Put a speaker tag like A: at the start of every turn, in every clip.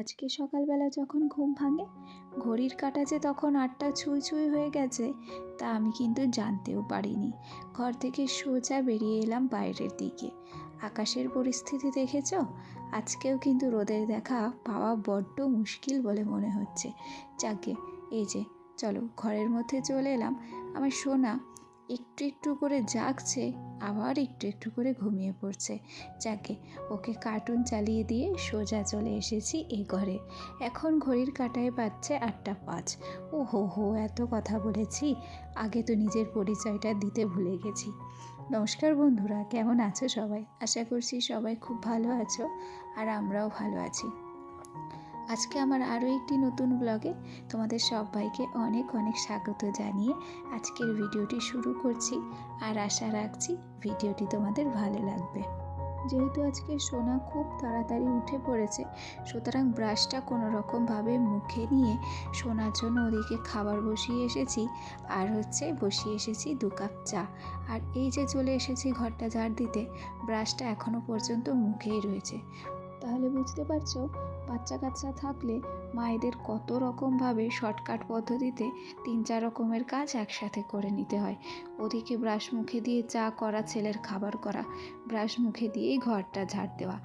A: আজকে সকালবেলা যখন ঘুম ভাঙে, ঘড়ির কাঁটা যে তখন আটটা ছুঁই ছুঁই হয়ে গেছে, তা আমি কিন্তু জানতেও পারিনি। ঘর থেকে সোজা বেরিয়ে এলাম বাইরের দিকে। আকাশের পরিস্থিতি দেখেছ? আজকেও কিন্তু রোদের দেখা পাওয়া বড্ড মুশকিল বলে মনে হচ্ছে। যাকে, এই যে, চলো ঘরের মধ্যে চলে এলাম। আমার সোনা একটু একটু করে জাগছে, আবার একটু একটু করে ঘুমিয়ে পড়ছে। যাকে, ওকে কার্টুন চালিয়ে দিয়ে সোজা চলে এসেছি এ ঘরে। এখন ঘড়ির কাঁটায় পাচ্ছে আটটা পাঁচ। ও হো হো, এত কথা বলেছি। আগে তো নিজের পরিচয়টা দিতে ভুলে গেছি। নমস্কার বন্ধুরা, কেমন আছো সবাই? আশা করছি সবাই খুব ভালো আছো, আর আমরাও ভালো আছি। আজকে আমার আরও একটি নতুন ব্লগে তোমাদের সবাইকে অনেক অনেক স্বাগত জানিয়ে আজকের ভিডিওটি শুরু করছি আর আশা রাখছি ভিডিওটি তোমাদের ভালো লাগবে। যেহেতু আজকে সোনা খুব তাড়াতাড়ি উঠে পড়েছে, সুতরাং ব্রাশটা কোনো রকমভাবে মুখে নিয়ে সোনার জন্য ওদিকে খাবার বসিয়ে এসেছি আর হচ্ছে বসিয়ে এসেছি দু কাপ চা। আর এই যে চলে এসেছি ঘরটা ঝাড় দিতে ব্রাশটা এখনও পর্যন্ত মুখেই রয়েছে। তাহলে বুঝতে পারছ বাচ্চা কাচ্চা থাকলে মায়েদের কত রকমভাবে শর্টকাট পদ্ধতিতে তিন চার রকমের কাজ একসাথে করে নিতে হয়। ওদিকে ব্রাশ মুখে দিয়ে চা করা, ছেলের খাবার করা ব্রাশ মুখে দিয়েই ঘরটা ঝাড় দেওয়া।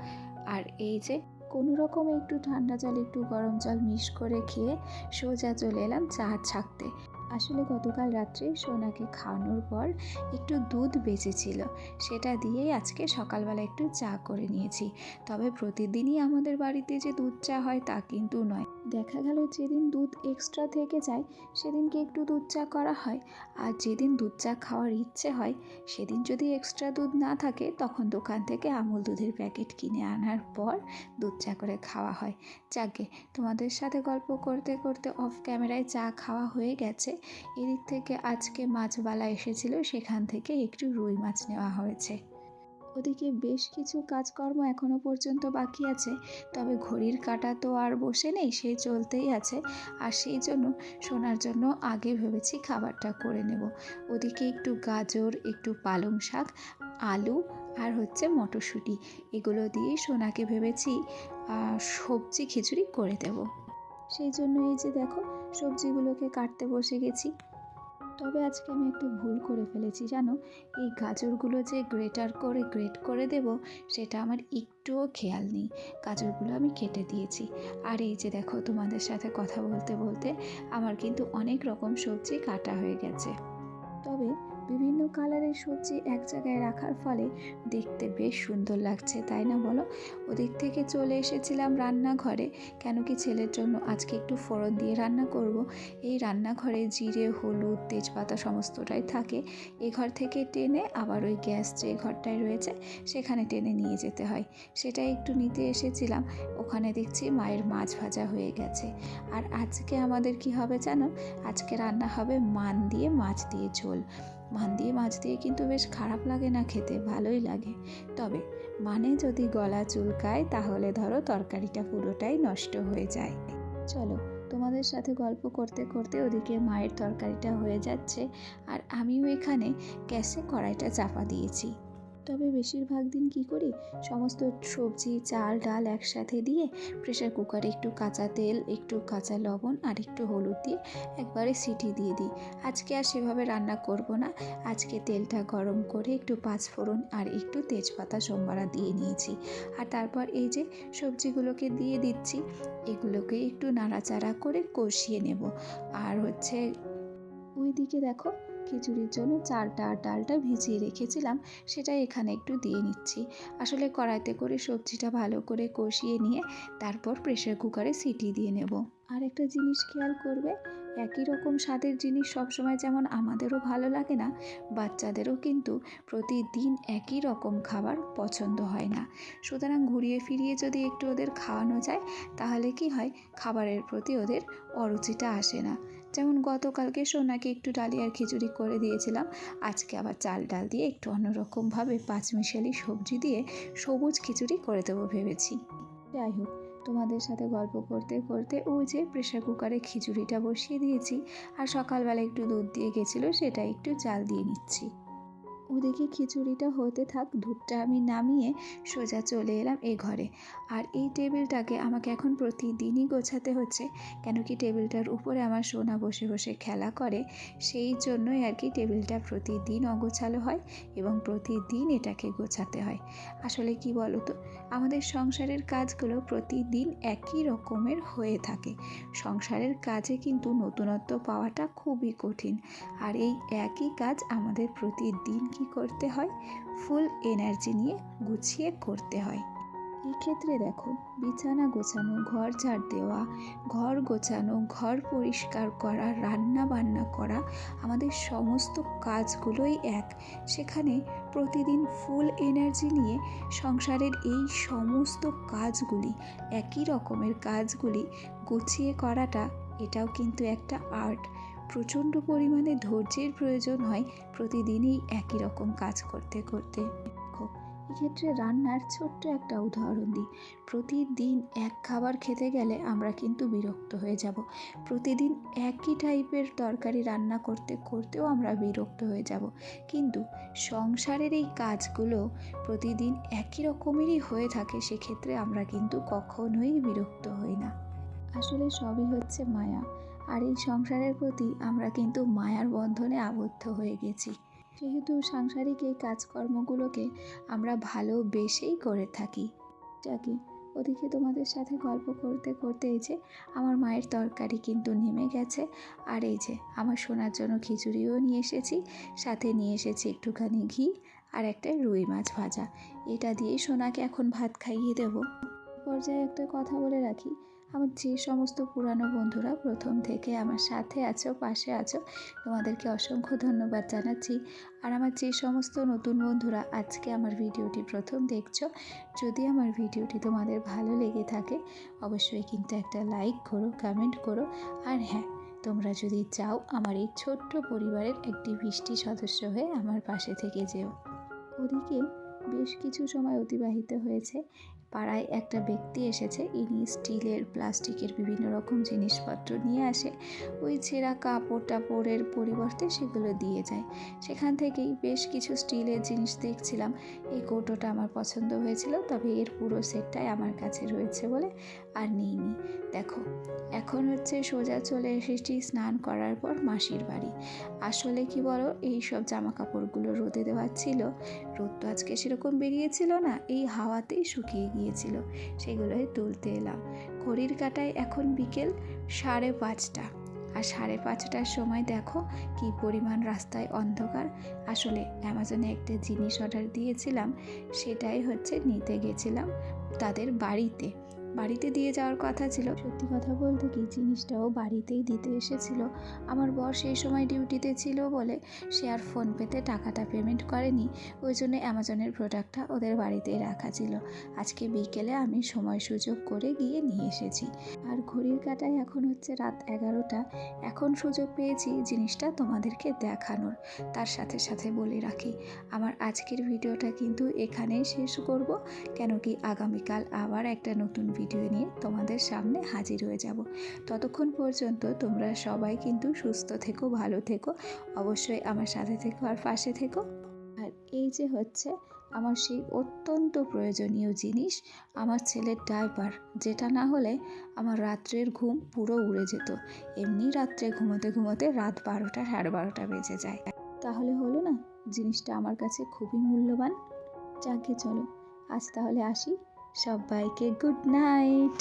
A: আর এই যে কোনো রকম একটু ঠান্ডা জল, একটু গরম জল মিক্স করে খেয়ে সোজা চলে এলাম চা ছাকতে। আসলে গতকাল রাত্রে সোনাকে খাওয়ানোর পর একটু দুধ বেঁচেছিল। সেটা দিয়েই আজকে সকালবেলা একটু চা করে নিয়েছি। তবে প্রতিদিনই আমাদের বাড়িতে যে দুধ চা হয় তা কিন্তু নয়। দেখা গেল যেদিন দুধ এক্সট্রা থেকে যায়, সেদিনকে একটু দুধ চা করা হয়। আর যেদিন দুধ চা খাওয়ার ইচ্ছে হয়, সেদিন যদি এক্সট্রা দুধ না থাকে, তখন দোকান থেকে আমুল দুধের প্যাকেট কিনে আনার পর দুধ চা করে খাওয়া হয়। যাকে, তোমাদের সাথে গল্প করতে করতে অফ ক্যামেরায় চা খাওয়া হয়ে গেছে। এদিক থেকে আজকে মাছবালা এসেছিল, সেখান থেকে একটু রুই মাছ নেওয়া হয়েছে। ওদিকে বেশ কিছু কাজকর্ম এখনও পর্যন্ত বাকি আছে। তবে ঘড়ির কাঁটা তো আর বসে নেই, সে চলতেই আছে। আর সেই জন্য শোনার জন্য আগে ভেবেছি খাবারটা করে নেব। ওদিকে একটু গাজর, একটু পালং শাক, আলু আর হচ্ছে মটরশুঁটি। এগুলো দিয়ে সোনাকে ভেবেছি সবজি খিচুড়ি করে দেব। সেই জন্য এই যে দেখো, সবজিগুলোকে কাটতে বসে গেছি। তবে আজকে আমি একটু ভুল করে ফেলেছি, জানো? এই গাজরগুলো যে গ্রেটার করে, গ্রেট করে দেব, সেটা আমার একটুও খেয়াল নেই। গাজরগুলো আমি কেটে দিয়েছি। আর এই যে দেখো, তোমাদের সাথে কথা বলতে বলতে আমার কিন্তু অনেক রকম সবজি কাটা হয়ে গেছে। তবে বিভিন্ন কালারের সবজি এক জায়গায় রাখার ফলে দেখতে বেশ সুন্দর লাগছে, তাই না বলো? ওদিক থেকে চলে এসেছিলাম রান্নাঘরে। কেন কি ছেলের জন্য আজকে একটু ফোড়ন দিয়ে রান্না করব। এই রান্নাঘরে জিরে, হলুদ, তেজপাতা সমস্তটাই থাকে। এ ঘর থেকে টেনে আবার ওই গ্যাস যে ঘরটায় রয়েছে, সেখানে টেনে নিয়ে যেতে হয়। সেটা একটু নিতে এসেছিলাম। ওখানে দেখছি মায়ের মাছ ভাজা হয়ে গেছে। আর আজকে আমাদের কি হবে জানো? আজকে রান্না হবে মান দিয়ে মাছ দিয়ে ঝোল। মান দিয়ে মাছ দিয়ে কিন্তু বেশ খারাপ লাগে না খেতে, ভালোই লাগে। তবে মানে যদি গলা চুলকায়, তাহলে ধরো তরকারিটা পুরোটাই নষ্ট হয়ে যায়। চলো, তোমাদের সাথে গল্প করতে করতে ওদিকে মায়ের তরকারিটা হয়ে যাচ্ছে, আর আমিও এখানে গ্যাসে কড়াইটা চাপা দিয়েছি। তবে বেশিরভাগ দিন কি করি? সমস্ত সবজি, চাল, ডাল একসাথে দিয়ে প্রেশার কুকারে একটু কাঁচা তেল, একটু কাঁচা লবণ আর একটু হলুদ দিয়ে একবারে সিটি দিয়ে দিই। আজকে আর সেভাবে রান্না করব না। আজকে তেলটা গরম করে একটু পাঁচফোড়ন আর একটু তেজপাতা সোমবারা দিয়ে নিয়েছি। আর তারপর এই যে সবজিগুলোকে দিয়ে দিচ্ছি, এগুলোকে একটু নাড়াচাড়া করে কষিয়ে নেব। আর হচ্ছে ওই দিকে দেখো খিচুড়ির জন্য চালটা আর ডালটা ভিজিয়ে রেখেছিলাম সেটা এখানে একটু দিয়ে নিচ্ছি। আসলে কড়াইতে করে সবজিটা ভালো করে কষিয়ে নিয়ে তারপর প্রেশার কুকারে সিটি দিয়ে নেব। আর একটা জিনিস খেয়াল করবে, একই রকম স্বাদের জিনিস সবসময় যেমন আমাদেরও ভালো লাগে না, বাচ্চাদেরও কিন্তু প্রতিদিন একই রকম খাবার পছন্দ হয় না। সুতরাং ঘুরিয়ে ফিরিয়ে যদি একটু ওদের খাওয়ানো যায়, তাহলে কি হয়? খাবারের প্রতি ওদের অরুচিটা আসে না। যেমন গতকালকে সোনাকে একটু ডালিয়ার খিচুড়ি করে দিয়েছিলাম, আজকে আবার চাল ডাল দিয়ে একটু অন্যরকমভাবে পাঁচমিশালি সবজি দিয়ে সবুজ খিচুড়ি করে দেবো ভেবেছি। যাই হোক তোমাদের সাথে গল্প করতে করতে ও যে প্রেশার কুকারে খিচুড়িটা বসিয়ে দিয়েছি। আর সকালবেলা একটু দুধ দিয়ে গেছিল, সেটা একটু চাল দিয়ে নিচ্ছি। ওদিকে খিচুড়িটা হতে থাক, দুধটা আমি নামিয়ে সোজা চলে এলাম এ ঘরে। আর এই টেবিলটাকে আমাকে এখন প্রতিদিনই গোছাতে হচ্ছে, কেন কি টেবিলটার উপরে আমার সোনা বসে বসে খেলা করে, সেই জন্যই আর কি টেবিলটা প্রতিদিন অগোছালো হয় এবং প্রতিদিন এটাকে গোছাতে হয়। আসলে কি বলো তো আমাদের সংসারের কাজগুলো প্রতিদিন একই রকমের হয়ে থাকে। সংসারের কাজে কিন্তু নতুনত্ব পাওয়াটা খুবই কঠিন। আর এই একই কাজ আমাদের প্রতিদিন কি করতে হয়? ফুল এনার্জি নিয়ে গুছিয়ে করতে হয়। এক্ষেত্রে দেখো, বিছানা গোছানো, ঘর ঝাড় দেওয়া, ঘর গোছানো, ঘর পরিষ্কার করা, রান্না বান্না করা, আমাদের সমস্ত কাজগুলোই এক। সেখানে প্রতিদিন ফুল এনার্জি নিয়ে সংসারের এই সমস্ত কাজগুলি, একই রকমের কাজগুলি গুছিয়ে করাটা এটাও কিন্তু একটা আর্ট। প্রচণ্ড পরিমাণে ধৈর্যের প্রয়োজন হয় প্রতিদিনই একই রকম কাজ করতে করতে। এক্ষেত্রে রান্নার ছোট্ট একটা উদাহরণ দিই। প্রতিদিন এক খাবার খেতে গেলে আমরা কিন্তু বিরক্ত হয়ে যাব। প্রতিদিন একই টাইপের তরকারি রান্না করতে করতেও আমরা বিরক্ত হয়ে যাব। কিন্তু সংসারের এই কাজগুলো প্রতিদিন একই রকমেরই হয়ে থাকে, সেক্ষেত্রে আমরা কিন্তু কখনোই বিরক্ত হই না। আসলে সবই হচ্ছে মায়া। আর এই সংসারের প্রতি আমরা কিন্তু মায়ার বন্ধনে আবদ্ধ হয়ে গেছি। যেহেতু সাংসারিক এই কাজকর্মগুলোকে আমরা ভালোবেসেই করে থাকি। যাকে ওদিকে তোমাদের সাথে গল্প করতে করতে এই যে আমার মায়ের তরকারি কিন্তু নেমে গেছে। আর এই যে আমার সোনার জন্য খিচুড়িও নিয়ে এসেছি, সাথে নিয়ে এসেছি একটুখানি ঘি আর একটা রুই মাছ ভাজা। এটা দিয়েই সোনাকে এখন ভাত খাইয়ে দেবো। পর্যায়ে একটা কথা বলে রাখি আমার যে সমস্ত পুরানো বন্ধুরা প্রথম থেকে আমার সাথে আছো, পাশে আছো, তোমাদেরকে অসংখ্য ধন্যবাদ জানাচ্ছি। আর আমার যে সমস্ত নতুন বন্ধুরা আজকে আমার ভিডিওটি প্রথম দেখছ, যদি আমার ভিডিওটি তোমাদের ভালো লেগে থাকে, অবশ্যই কিন্তু একটা লাইক করো, কমেন্ট করো। আর হ্যাঁ তোমরা যদি চাও আমার এই ছোট্ট পরিবারের একটি বৃষ্টি সদস্য হয়ে আমার পাশে থেকে যেও। ওদিকে বেশ কিছু সময় অতিবাহিত হয়েছে। পাড়ায় একটা ব্যক্তি এসেছে, ইনি স্টিলের, প্লাস্টিকের বিভিন্ন রকম জিনিসপত্র নিয়ে আসে। ওই ছেঁড়া কাপড় টাপড়ের পরিবর্তে সেগুলো দিয়ে যায়। সেখান থেকেই বেশ কিছু স্টিলের জিনিস দেখছিলাম। এই কৌটোটা আমার পছন্দ হয়েছিল, তবে এর পুরো সেটটাই আমার কাছে রয়েছে বলে আর নিইনি। দেখো এখন হচ্ছে সোজা চলে এসেছি স্নান করার পর মাসির বাড়ি। আসলে কি বলো, এই সব জামা কাপড়গুলো রোদে দেওয়ার ছিল। রোদ তো আজকে সেরকম বেরিয়েছিল না, এই হাওয়াতেই শুকিয়ে গিয়েছিল। সেগুলোই তুলতে এলাম। ঘড়ির কাটায় এখন বিকেল সাড়ে পাঁচটা। আর সাড়ে পাঁচটার সময় দেখো কি পরিমাণ রাস্তায় অন্ধকার। আসলে অ্যামাজনে একটা জিনিস অর্ডার দিয়েছিলাম, সেটাই হচ্ছে নিতে গেছিলাম তাদের বাড়িতে। বাড়িতে দিয়ে যাওয়ার কথা ছিল। সত্যি কথা বলতে কি, জিনিসটাও বাড়িতেই দিতে এসেছিল। আমার বর সেই সময় ডিউটিতে ছিল বলে সে আর ফোনপেতে টাকাটা পেমেন্ট করেনি। ওই জন্য অ্যামাজনের প্রোডাক্টটা ওদের বাড়িতেই রাখা ছিল। আজকে বিকেলে আমি সময় সুযোগ করে গিয়ে নিয়ে এসেছি। আর ঘড়ির কাটায় এখন হচ্ছে রাত এগারোটা। এখন সুযোগ পেয়েছি জিনিসটা তোমাদেরকে দেখানোর। তার সাথে সাথে বলে রাখি, আমার আজকের ভিডিওটা কিন্তু এখানেই শেষ করব। কেন কি আগামীকাল আবার একটা নতুন ভিডিও নিয়ে তোমাদের সামনে হাজির হয়ে যাব। ততক্ষণ পর্যন্ত তোমরা সবাই কিন্তু সুস্থ থেকো, ভালো থেকো, অবশ্যই আমার সাথে থেকো আর পাশে থেকো। আর এই যে হচ্ছে আমার সেই অত্যন্ত প্রয়োজনীয় জিনিস, আমার ছেলের ডাইপার যেটা না হলে আমার রাত্রের ঘুম পুরো উড়ে যেত। এমনি রাত্রে ঘুমোতে ঘুমোতে রাত বারোটা, সাড়ে বারোটা বেজে যায়। তাহলে হলো না, জিনিসটা আমার কাছে খুবই মূল্যবান। যাকে চলো, আজ তাহলে আসি। সবাইকে গুড নাইট